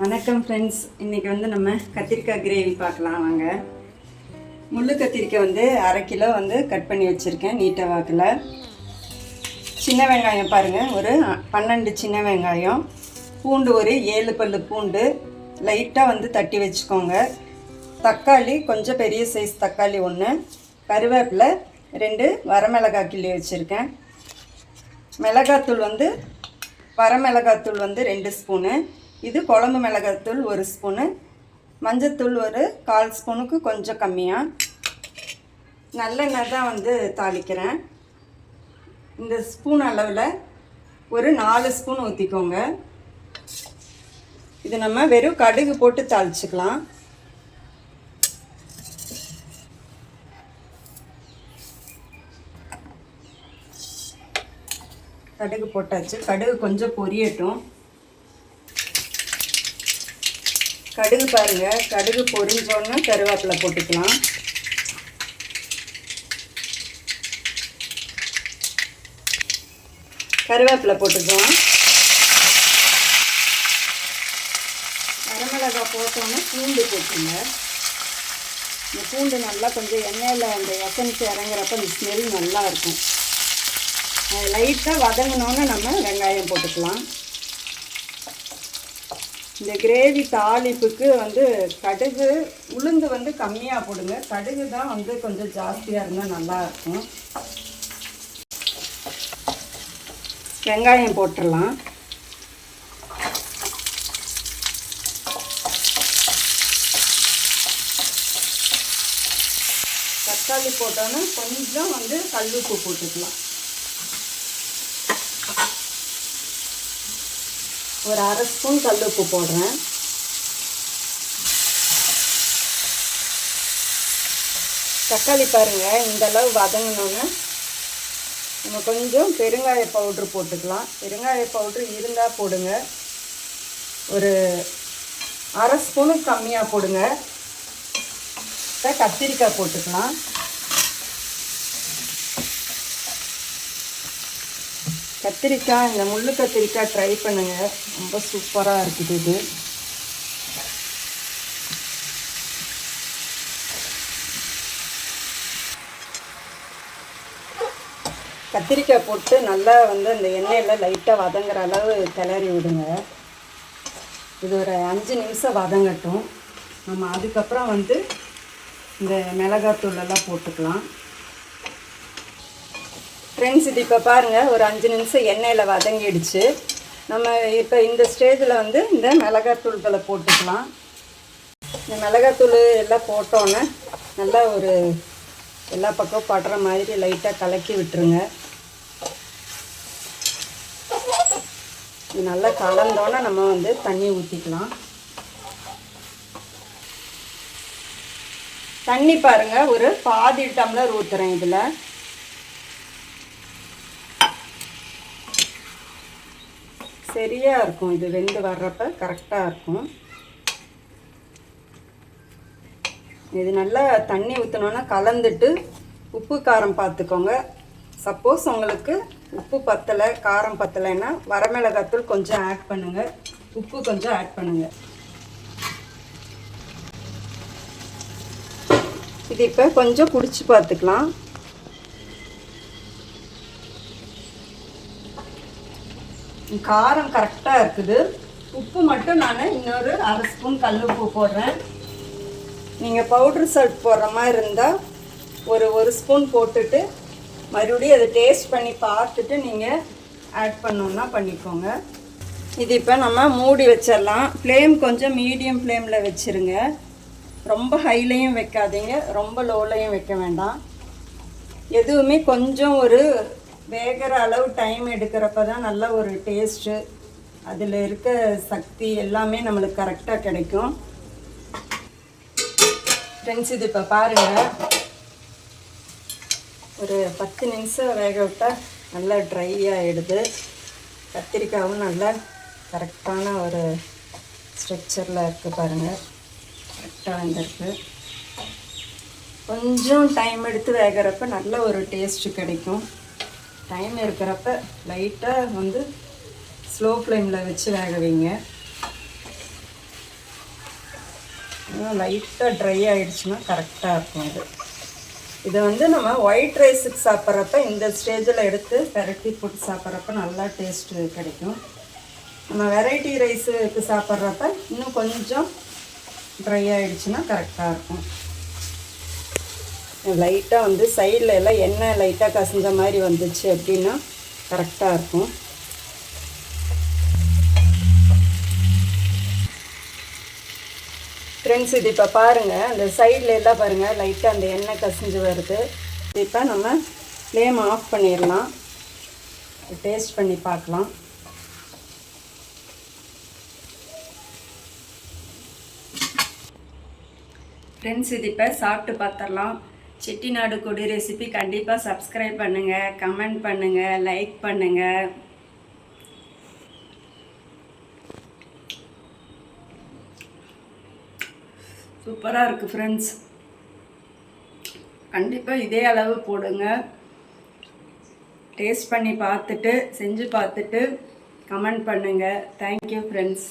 வணக்கம் ஃப்ரெண்ட்ஸ் இன்றைக்கி வந்து நம்ம கத்திரிக்காய் கிரேவி பார்க்கலாம் வாங்க. முள்ளு கத்திரிக்காய் வந்து அரை கிலோ வந்து கட் பண்ணி வச்சுருக்கேன் நீட்டை வாக்கில். சின்ன வெங்காயம் பாருங்கள் ஒரு பன்னெண்டு சின்ன வெங்காயம் பூண்டு ஒரு ஏழு பல்லு பூண்டு. லைட்டாக வந்து தட்டி வச்சுக்கோங்க. தக்காளி கொஞ்சம் பெரிய சைஸ் தக்காளி ஒன்று கருவேப்பிலை ரெண்டு வரமிளகாய் கிள்ளி வச்சுருக்கேன். மிளகாத்தூள் வந்து வரமிளகாத்தூள் வந்து ரெண்டு ஸ்பூனு இது குழம்பு மிளகாத்தூள் ஒரு ஸ்பூனு. மஞ்சத்தூள் ஒரு கால் ஸ்பூனுக்கு கொஞ்சம் கம்மியாக நல்லெண்ணெய் தான் வந்து தாளிக்கிறேன். இந்த ஸ்பூன் அளவில் ஒரு நாலு ஸ்பூன் ஊற்றிக்கோங்க இது நம்ம வெறும் கடுகு போட்டு தாளிச்சுக்கலாம். கடுகு போட்டாச்சு. கடுகு கொஞ்சம் பொரியட்டும். கடுகு பாருங்கள் கடுகு பொரிஞ்சோன்னு கருவேப்பிலை போட்டுக்கலாம். கருவேப்பிலை போட்டுக்கலாம். வரமிளகாய் போட்டோன்னே பூண்டு போட்டுங்க இந்த பூண்டு நல்லா கொஞ்சம் எண்ணெயில் அந்த எசன்ஸ் இறங்குறப்ப அந்த ஸ்மெல் நல்லா இருக்கும். லைட்டாக வதங்கினோன்னு நம்ம வெங்காயம் போட்டுக்கலாம். இந்த கிரேவி தாளிப்புக்கு வந்து கடுகு உளுந்து வந்து கம்மியாக போடுங்க. கடுகு தான் வந்து கொஞ்சம் ஜாஸ்தியாக இருந்தால் நல்லாயிருக்கும் வெங்காயம் போட்டுடலாம். தக்காளி போட்டோன்னா கொஞ்சம் வந்து கல்லுப்பு போட்டுக்கலாம். ஒரு அரை ஸ்பூன் கல் உப்பு போடுறேன். தக்காளி பாருங்கள் இந்த அளவு வதங்கினோன்னு. நம்ம கொஞ்சம் பெருங்காய பவுட்ரு போட்டுக்கலாம். பெருங்காய பவுட்ரு இருந்தால் போடுங்க. ஒரு அரை ஸ்பூனுக்கு கம்மியாக போடுங்க. கத்திரிக்காய் போட்டுக்கலாம். கத்திரிக்காய் இந்த முள்ளு கத்திரிக்காய் ட்ரை பண்ணுங்கள் ரொம்ப சூப்பராக இருக்குது இது. கத்திரிக்காய் போட்டு நல்லா வந்து அந்த எண்ணெயில் லைட்டாக வதங்குற அளவு கிளறி விடுங்க. இது ஒரு அஞ்சு நிமிஷம் வதங்கட்டும். நம்ம அதுக்கப்புறம் வந்து இந்த மிளகாத்தூள் எல்லாம் போட்டுக்கலாம். ஃப்ரெண்ட்ஸ் இது இப்போ பாருங்கள் ஒரு அஞ்சு நிமிஷம் எண்ணெயில் வதங்கிடுச்சு. நம்ம இப்போ இந்த ஸ்டேஜில் வந்து இந்த மிளகாத்தூள்களை போட்டுக்கலாம். இந்த மிளகாத்தூள் எல்லாம் போட்டோன்னே நல்லா ஒரு எல்லா பக்கம் படுற மாதிரி லைட்டாக கலக்கி விட்டுருங்க. இது நல்லா கலந்தோன்னே நம்ம வந்து தண்ணி ஊற்றிக்கலாம் தண்ணி பாருங்கள் ஒரு பாதி டம்ளர் ஊற்றுறேன் இதில். சரியாக இருக்கும். இது வெந்து வர்றப்ப கரெக்டாக இருக்கும். இது நல்லா தண்ணி ஊற்றினோன்னா கலந்துட்டு உப்பு காரம் பார்த்துக்கோங்க சப்போஸ் உங்களுக்கு உப்பு பத்தலை காரம் பத்தலைன்னா வரமிளகாத்தூள் கொஞ்சம் ஆட் பண்ணுங்கள் உப்பு கொஞ்சம் ஆட் பண்ணுங்கள் இது இப்போ கொஞ்சம் குடிச்சு பார்த்துக்கலாம் காரம் கரெக்டாக இருக்குது. உப்பு மட்டும் நான் இன்னொரு அரை ஸ்பூன் கல் உப்பு போடுறேன். நீங்கள் பவுட்ரு சால்ட் போடுற மாதிரி இருந்தால் ஒரு ஒரு ஸ்பூன் போட்டுட்டு மறுபடியும் அதை டேஸ்ட் பண்ணி பார்த்துட்டு நீங்கள் ஆட் பண்ணோன்னா பண்ணிக்கோங்க. இது இப்போ நம்ம மூடி வச்சிடலாம். ஃப்ளேம் கொஞ்சம் மீடியம் ஃப்ளேமில் வச்சுருங்க. ரொம்ப ஹைலையும் வைக்காதீங்க. ரொம்ப லோலையும் வைக்க வேண்டாம். எதுவுமே கொஞ்சம் ஒரு வேகிற அளவு டைம் எடுக்கிறப்ப தான் நல்ல ஒரு டேஸ்ட்டு அதில் இருக்க சக்தி எல்லாமே நம்மளுக்கு கரெக்டாக கிடைக்கும். ஃப்ரெண்ட்ஸ் இது இப்போ பாருங்கள் ஒரு பத்து நிமிஷம் வேக விட்டால் நல்லா ட்ரை ஆகிடுது கத்திரிக்காயும் நல்லா கரெக்டான ஒரு ஸ்ட்ரக்சரில் இருக்குது பாருங்கள் கரெக்டாக வந்திருக்கு. கொஞ்சம் டைம் எடுத்து வேகிறப்ப நல்ல ஒரு டேஸ்ட்டு கிடைக்கும். டைம் இருக்கிறப்ப லைட்டாக வந்து ஸ்லோ ஃப்ளேமில் வச்சு வேக வைங்க. லைட்டாக ட்ரை ஆகிடுச்சுன்னா கரெக்டாக இருக்கும் இது இதை வந்து நம்ம ஒயிட் ரைஸுக்கு சாப்பிட்றப்ப இந்த ஸ்டேஜில் எடுத்து பெரட்டி போட்டு சாப்பிட்றப்ப நல்லா டேஸ்ட்டு கிடைக்கும். நம்ம வெரைட்டி ரைஸுக்கு சாப்பிட்றப்ப இன்னும் கொஞ்சம் ட்ரை ஆகிடுச்சுன்னா கரெக்டாக இருக்கும். லைட்டாக வந்து சைடில் எல்லாம் எண்ணெய் லைட்டாக கசிஞ்ச மாதிரி வந்துச்சு அப்படின்னா கரெக்டாக இருக்கும். ஃப்ரெண்ட்ஸ் இது இப்போ பாருங்கள் அந்த சைடில் எல்லாம் பாருங்கள் லைட்டாக அந்த எண்ணெய் கசிஞ்சு வருது. இப்போ நம்ம ஃப்ளேம் ஆஃப் பண்ணிடலாம் டேஸ்ட் பண்ணி பார்க்கலாம். ஃப்ரெண்ட்ஸ் இது இப்போ சாப்பிட்டு பார்த்துடலாம் செட்டிநாடு கொடி ரெசிபி கண்டிப்பாக சப்ஸ்கிரைப் பண்ணுங்கள் கமெண்ட் பண்ணுங்கள் லைக் பண்ணுங்கள் சூப்பராக இருக்குது ஃப்ரெண்ட்ஸ் கண்டிப்பாக இதே அளவு போடுங்க. டேஸ்ட் பண்ணி பார்த்துட்டு செஞ்சு பார்த்துட்டு கமெண்ட் பண்ணுங்கள் தேங்க்யூ ஃப்ரெண்ட்ஸ்